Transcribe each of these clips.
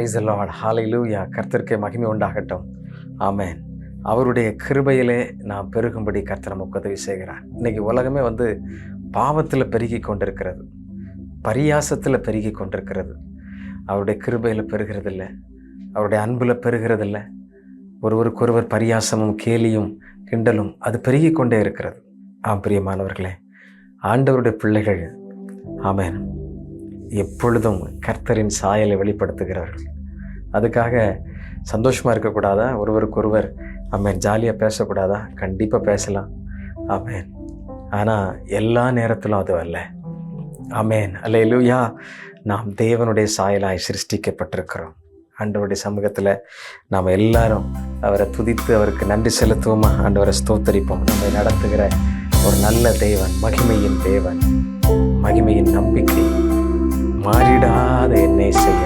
Price Lord ஹalleluya கர்த்தருக்கே மகிமை உண்டாகட்டும். ஆமேன் அவருடைய கிருபையிலே நான் பெருகும்படி கர்த்தர் நமக்கு உதவி செய்கிறார். இன்றைக்கி உலகமே வந்து பாவத்தில் பெருகி கொண்டிருக்கிறது. பரியாசத்தில் பெருகி கொண்டிருக்கிறது. அவருடைய கிருபையில் பெருகிறதில்ல. அவருடைய அன்பில் பெருகிறதில்ல. ஒருவருக்கொருவர் பரியாசமும் கேலியும் கிண்டலும் அது பெருகி கொண்டே இருக்கிறது. ஆம் பிரியமானவர்களே ஆண்டவருடைய பிள்ளைகள். ஆமேன் எப்பொழுதும் கர்த்தரின் சாயலை வெளிப்படுத்துகிறார்கள். அதுக்காக சந்தோஷமாக இருக்கக்கூடாதா? ஒருவருக்கொருவர் அவன் ஜாலியாக பேசக்கூடாதா? கண்டிப்பாக பேசலாம். ஆமென். ஆனால் எல்லா நேரத்திலும் அது அல்ல. ஆமென். அல்லேலூயா. நாம் தேவனுடைய சாயலாய் சிருஷ்டிக்கப்பட்டிருக்கிறோம். ஆண்டவருடைய சமூகத்தில் நாம் எல்லாரும் அவரை துதித்து அவருக்கு நன்றி செலுத்துவோமா? ஆண்டவரை ஸ்தோத்தரிப்போம். நம்மை நடத்துகிற ஒரு நல்ல தேவன் மகிமையின் தேவன். மகிமையின் நம்பிக்கை மாறிடாத என்னை செய்ய.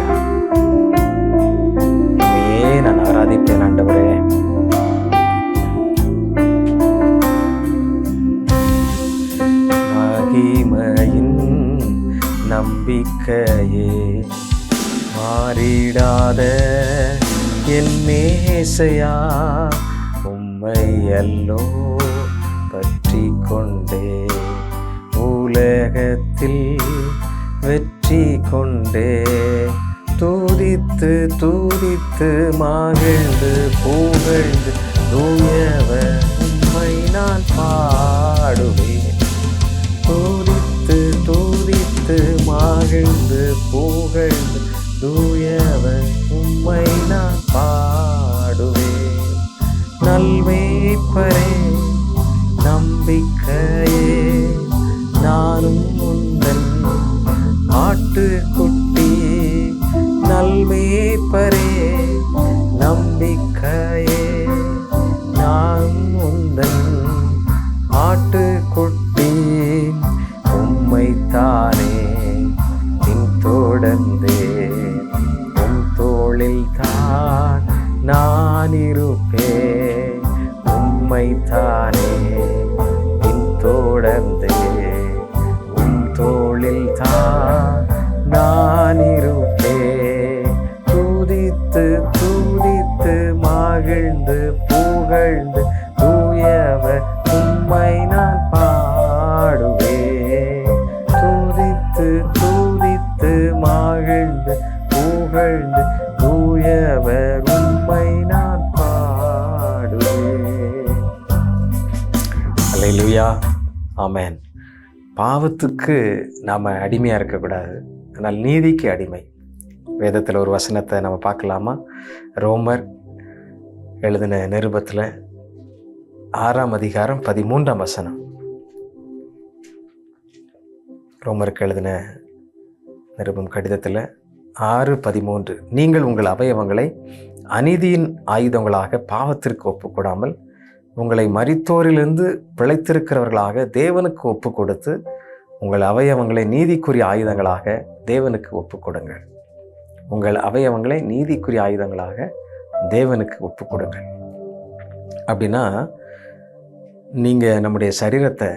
ஏன் நான் ஆராதிப்பேன் ஆண்டவரே. மகிமையின் நம்பிக்கையே மாறிடாத என் நேசையா உம்மை எல்லோ பற்றி கொண்டே உலகத்தில் வெற்றி கொண்டே தூதித்து தூதித்து மகிழ்ந்து புகழ்ந்து தூயவ உண்மை நான் பாடுவேன். தூதித்து தூதித்து மகிழ்ந்து புகழ்ந்து தூ பின்தொடர்ந்தே உன் தோளில் தான் நான் இருப்பே துதித்து துதித்து மகிழ்ந்து புகழ்ந்து தூயவர் உம்மை நான் பாடுவே. துதித்து துதித்து மகிழ்ந்து புகழ்ந்து தூயவர் உம்மை நான் பாடுவே. அல்லேலூயா ஆமேன். பாவத்துக்கு நாம் அடிமையாக இருக்கக்கூடாது. ஆனால் நீதிக்கு அடிமை. வேதத்தில் ஒரு வசனத்தை நம்ம பார்க்கலாமா? ரோமர் எழுதின நிருபத்தில் ஆறாம் அதிகாரம் பதிமூன்றாம் வசனம். ரோமருக்கு எழுதின நிருபம் கடிதத்தில் ஆறு பதிமூன்று நீங்கள் உங்கள் அவயவங்களை அநீதியின் ஆயுதங்களாக பாவத்திற்கு ஒப்புக்கூடாமல் உங்களை மறித்தோரிலிருந்து பிழைத்திருக்கிறவர்களாக தேவனுக்கு ஒப்பு கொடுத்து உங்கள் அவயவங்களை நீதிக்குரிய ஆயுதங்களாக தேவனுக்கு ஒப்பு கொடுங்கள் உங்கள் அவயவங்களை நீதிக்குரிய ஆயுதங்களாக தேவனுக்கு ஒப்பு கொடுங்கள் அப்படின்னா நீங்கள் நம்முடைய சரீரத்தை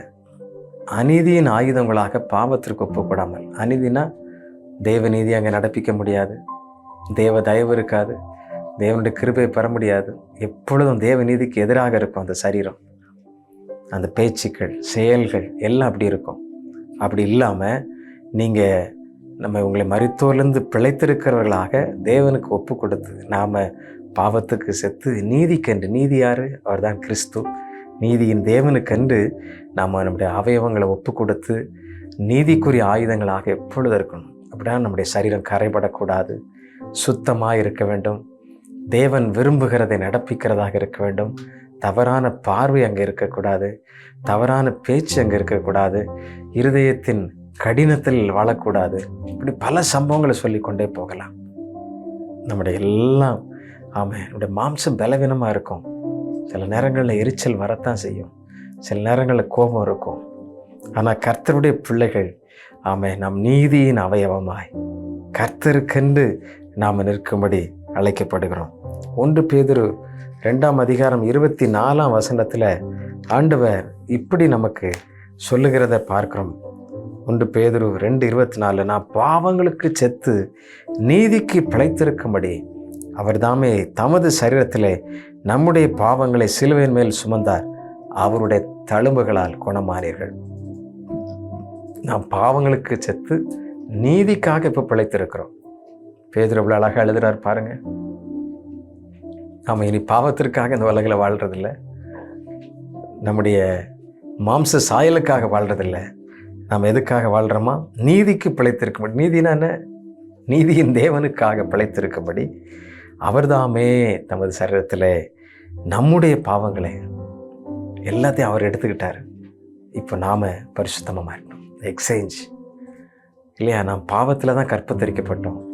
அநீதியின் ஆயுதங்களாக பாவத்திற்கு ஒப்புக்கொடாமல் அநீதினா தேவ நீதி அங்கே நடப்பிக்க முடியாது. தேவ தயவு இருக்காது. தேவனுடைய கிருபையை பெற முடியாது. எப்பொழுதும் தேவ நீதிக்கு எதிராக இருக்கும் அந்த சரீரம். அந்த பேச்சுக்கள் செயல்கள் எல்லாம் அப்படி இருக்கும். அப்படி இல்லாமல் நீங்கள் நம்ம உங்களை மருத்துவர்லேருந்து பிழைத்திருக்கிறவர்களாக தேவனுக்கு ஒப்பு கொடுத்து நாம் பாவத்துக்கு செத்து நீதிக்கன்று நீதி யார் அவர்தான் கிறிஸ்து. நீதியின் தேவனுக்கன்று நாம் நம்முடைய அவயவங்களை ஒப்பு கொடுத்து நீதிக்குரிய ஆயுதங்களாக எப்பொழுது இருக்கணும்? அப்படின்னா நம்முடைய சரீரம் கரைபடக்கூடாது. சுத்தமாக இருக்க வேண்டும். தேவன் விரும்புகிறதை நடப்பிக்கிறதாக இருக்க வேண்டும். தவறான பார்வை அங்கே இருக்கக்கூடாது. தவறான பேச்சு அங்கே இருக்கக்கூடாது. இருதயத்தின் கடினத்தில் வாழக்கூடாது. இப்படி பல சம்பவங்களை சொல்லிக்கொண்டே போகலாம். நம்முடைய எல்லாம் ஆமாம் என்னுடைய மாம்சம் பலவீனமாக இருக்கும். சில நேரங்களில் எரிச்சல் வரத்தான் செய்யும். சில நேரங்களில் கோபம் இருக்கும். ஆனால் கர்த்தருடைய பிள்ளைகள் ஆமை நம் நீதியின் அவயவமாய் கர்த்தருக்கென்று நாம் நிற்கும்படி அழைக்கப்படுகிறோம். ஒன்று பேதுரு ரெண்டாம் அதிகாரம் இருபத்தி நாலாம் வசனத்தில் ஆண்டவர் இப்படி நமக்கு சொல்லுகிறத பார்க்கிறோம். ஒன்று பேதுரு ரெண்டு இருபத்தி நாலு நான் பாவங்களுக்கு செத்து நீதிக்கு பிழைத்திருக்கும்படி அவர் தாமே தமது சரீரத்தில் நம்முடைய பாவங்களை சிலுவையின் மேல் சுமந்தார். அவருடைய தழும்புகளால் குணமானீர்கள். நாம் பாவங்களுக்கு செத்து நீதிக்காக இப்போ பிழைத்திருக்கிறோம். பேதுரு இவ்வளோ அழகாக எழுதுகிறார் பாருங்க. நாம் இனி பாவத்திற்காக இந்த உலகில் வாழ்கிறதில்ல நம்முடைய மாம்ச சாயலுக்காக வாழ்கிறதில்ல நாம் எதுக்காக வாழ்கிறோமா நீதிக்கு பிழைத்திருக்கும்படி. நீதினா என்ன? நீதியின் தேவனுக்காக பிழைத்திருக்கும்படி. அவர்தாமே தமது சரீரத்தில் நம்முடைய பாவங்களை எல்லாத்தையும் அவர் எடுத்துக்கிட்டார். இப்போ நாம் பரிசுத்தமாக மாறினோம். எக்ஸ்சேஞ்ச் இல்லையா? நாம் பாவத்தில் தான் கற்பத்தரிக்கப்பட்டோம்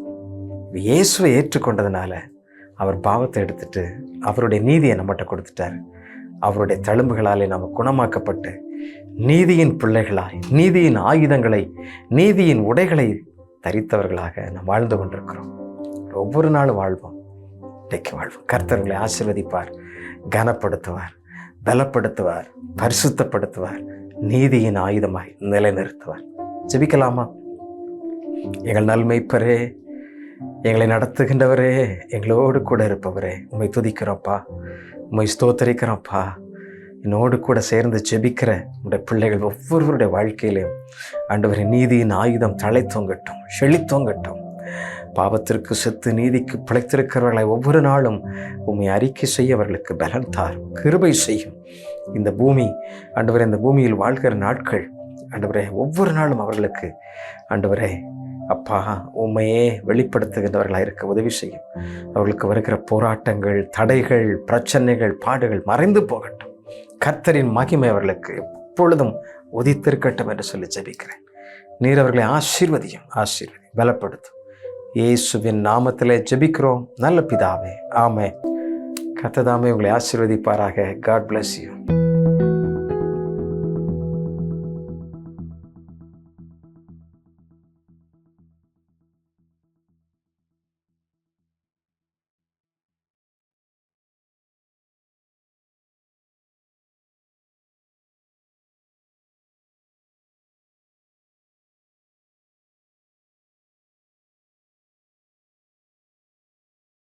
இயேசுவை ஏற்றுக்கொண்டதுனால அவர் பாவத்தை எடுத்துட்டு அவருடைய நீதியை நம்மகிட்ட கொடுத்துட்டார். அவருடைய தழும்புகளாலே நாம் குணமாக்கப்பட்டு நீதியின் பிள்ளைகளாய் நீதியின் ஆயுதங்களை நீதியின் உடைகளை தரித்தவர்களாக நாம் வாழ்ந்து கொண்டிருக்கிறோம். ஒவ்வொரு நாளும் வாழ்வோம். இன்றைக்கு வாழ்வோம். கர்த்தர்களை ஆசிர்வதிப்பார் கனப்படுத்துவார் பலப்படுத்துவார் பரிசுத்தப்படுத்துவார் நீதியின் ஆயுதமாய் நிலைநிறுத்துவார். ஜெபிக்கலாமா? எங்கள் நல்மைப்பரே எங்களை நடத்துகின்றவரே எங்களோடு கூட இருப்பவரே உண்மை துதிக்கிறோம்ப்பா. உண்மை ஸ்தோத்தரிக்கிறோம்ப்பா. என்னோடு கூட சேர்ந்து ஜெபிக்கிற உடைய பிள்ளைகள் ஒவ்வொருவருடைய வாழ்க்கையிலையும் ஆண்டவரை நீதியின் ஆயுதம் தலை தொங்கட்டும் செழித்தோங்கட்டும் பாவத்திற்கு செத்து நீதிக்கு பிழைத்திருக்கிறவர்களை ஒவ்வொரு நாளும் உண்மை அறிக்கை செய்ய அவர்களுக்கு பலன் தாரும் கிருபை செய்யும். இந்த பூமி ஆண்டவரே இந்த பூமியில் வாழ்கிற நாட்கள் ஆண்டவரே ஒவ்வொரு நாளும் அவர்களுக்கு ஆண்டவரே அப்பா உண்மையே வெளிப்படுத்துகின்றவர்களாக இருக்க உதவி செய்யும். அவர்களுக்கு வருகிற போராட்டங்கள் தடைகள் பிரச்சனைகள் பாடுகள் மறைந்து போகட்டும். கர்த்தரின் மகிமை அவர்களுக்கு எப்பொழுதும் உதித்திருக்கட்டும் என்று சொல்லி ஜெபிக்கிறேன். நீர் அவர்களை ஆசீர்வதியும் ஆசீர்வதி பலப்படுத்தும். இயேசுவின் நாமத்திலே ஜெபிக்கிறோம். நல்ல பிதாவே ஆமே கத்ததாமே உங்களை ஆசீர்வதிப்பாராக. God bless you